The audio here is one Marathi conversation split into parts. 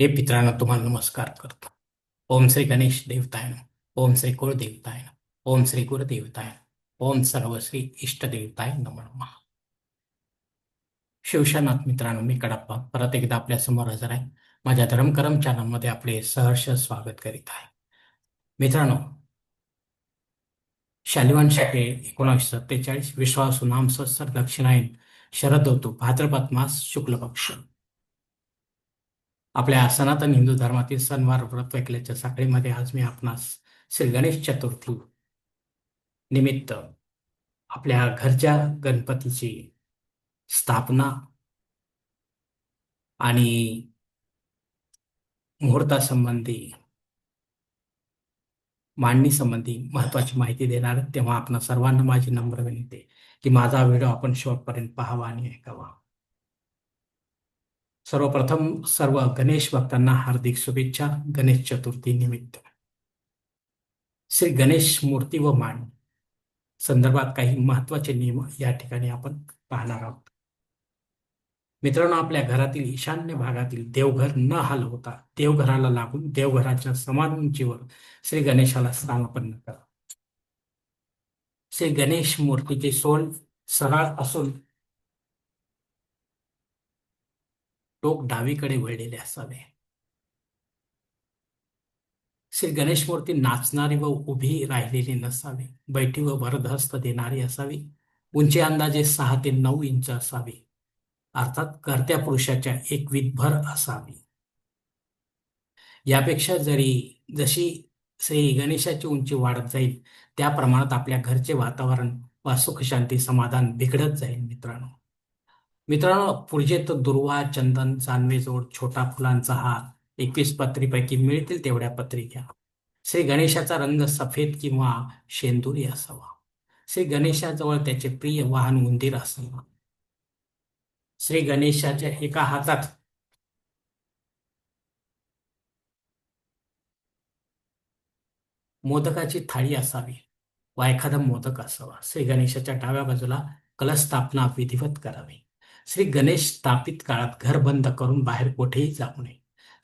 हे पित्रांना तुम्हाला नमस्कार करतो. ओम श्री गणेश देवताय ओम श्री कुळदेवताय ओम श्री गुरुदेवतायन ओम सर्व श्री इष्टदेवताय नमो नमः. शिवशानाथ मित्रांनो मी कडप्पा. परत एकदा आपल्यासमोर हजर आहे. माझ्या धर्मकरम चॅनलमध्ये आपले सहर्ष स्वागत करीत आहे. मित्रांनो शालिवान शके एकोणाशे सत्तेचाळीस विश्वासू नाम सत्सर दक्षिणायन शरद ऋतू भाद्रपद मास शुक्ल पक्ष आपल्या सनातन हिंदू धर्मातील सणवार व्रत ऐकल्याच्या साखळीमध्ये आज मी आपणास श्री गणेश चतुर्थी निमित्त आपल्या घरच्या गणपतीची स्थापना आणि मुहूर्तासंबंधी मांडणी संबंधी महत्वाची माहिती देणार तेव्हा आपण सर्वांना माझी नम्र विनंती की माझा व्हिडिओ आपण शेवटपर्यंत पाहावा आणि ऐकावा. सर्वप्रथम सर्व गणेश भक्तांना हार्दिक शुभेच्छा. गणेश चतुर्थी निमित्त. श्री गणेश मूर्ती व मान संदर्भात काही महत्त्वाचे नियम या ठिकाणी आपण पाहणार आहोत. मित्रांनो आपल्या घरातील ईशान्य भागातील देवघर न हलवता देवघराला लागून देवघराच्या समान उंचीवर श्री गणेशाला स्थानापन्न करा. श्री गणेश मूर्तीचे सोल सरळ असून टोक डावीकडे वळलेले असावे. श्री गणेश मूर्ती नाचणारी व उभी राहिलेली नसावी. बैठी व वरदहस्त देणारी असावी. उंची अंदाजे सहा ते नऊ इंच असावी. अर्थात कर्त्या पुरुषाच्या एक विधभर असावी. यापेक्षा जरी जशी श्री गणेशाची उंची वाढत जाईल त्या प्रमाणात आपल्या घरचे वातावरण व सुख शांती समाधान बिघडत जाईल मित्रांनो. मित्रांनो पूजेत दुर्वा चंदन जानवे जोड छोटा फुलांचा हार एकवीस पत्रीपैकी मिळतील तेवढ्या पत्री घ्या. श्री गणेशाचा रंग सफेद किंवा शेंदुरी असावा. श्री गणेशाजवळ त्याचे प्रिय वाहन उंदीर असावा. श्री गणेशाच्या एका हातात मोदकाची थाळी असावी वा एखादा मोदक असावा. श्री गणेशाच्या डाव्या बाजूला कलश स्थापना विधिवत करावी. श्री गणेश स्थापित काळात घर बंद करून बाहेर कुठेही जाऊ नये.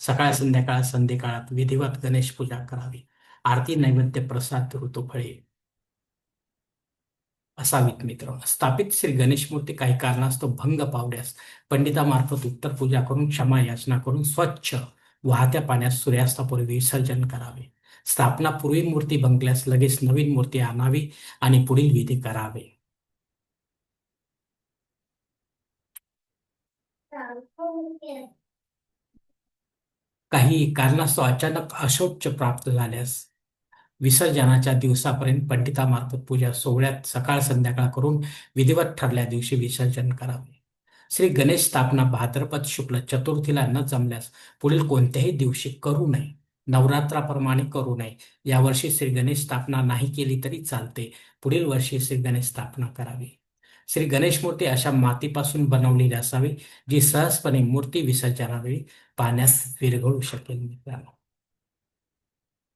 सकाळ संध्याकाळ संध्याकाळात विधिवत गणेश पूजा करावी. आरती नैवेद्य प्रसाद ऋतुफळे असावीत मित्र स्थापित श्री गणेश मूर्ती काही कारणास्तव भंग पावल्यास पंडितामार्फत उत्तर पूजा करून क्षमा याचना करून स्वच्छ वाहत्या पाण्यात सूर्यास्तापूर्वी विसर्जन करावे. स्थापनापूर्वी मूर्ती भंगल्यास लगेच नवीन मूर्ती आणावी आणि पुढील विधी करावे. काही कारणास्तव अचानक अशौच प्राप्त झाल्यास विसर्जनाच्या दिवसापर्यंत पंडितामार्फत पूजा सोहळ्यात सकाळ संध्याकाळ करून विधिवत ठरल्या दिवशी विसर्जन करावे. श्री गणेश स्थापना भाद्रपद शुक्ल चतुर्थीला न जमल्यास पुढील कोणत्याही दिवशी करू नये नवरात्राप्रमाणे करू नये. यावर्षी श्री गणेश स्थापना नाही केली तरी चालते. पुढील वर्षी श्री गणेश स्थापना करावी. श्री गणेश मूर्ती अशा मातीपासून बनवलेली असावी जी सहजपणे मूर्ती विसर्जनावेळी पाण्यास विरघळू शकेल मित्रांनो.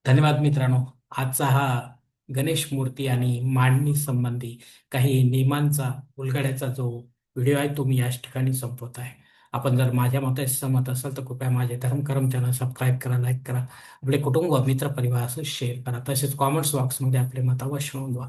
धन्यवाद मित्रांनो. आजचा हा गणेश मूर्ती आणि मांडणी संबंधी काही नियमांचा उलगड्याचा जो व्हिडिओ आहे तो मी याच ठिकाणी संपवत आहे. आपण जर माझ्या मताशी सहमत असाल तर कृपया माझे धर्मकर्म चॅनल सबस्क्राईब करा लाईक करा. आपले कुटुंब मित्र परिवारासह शेअर करा. तसेच कॉमेंट्स बॉक्समध्ये आपले मत अवश्य नोंदवा.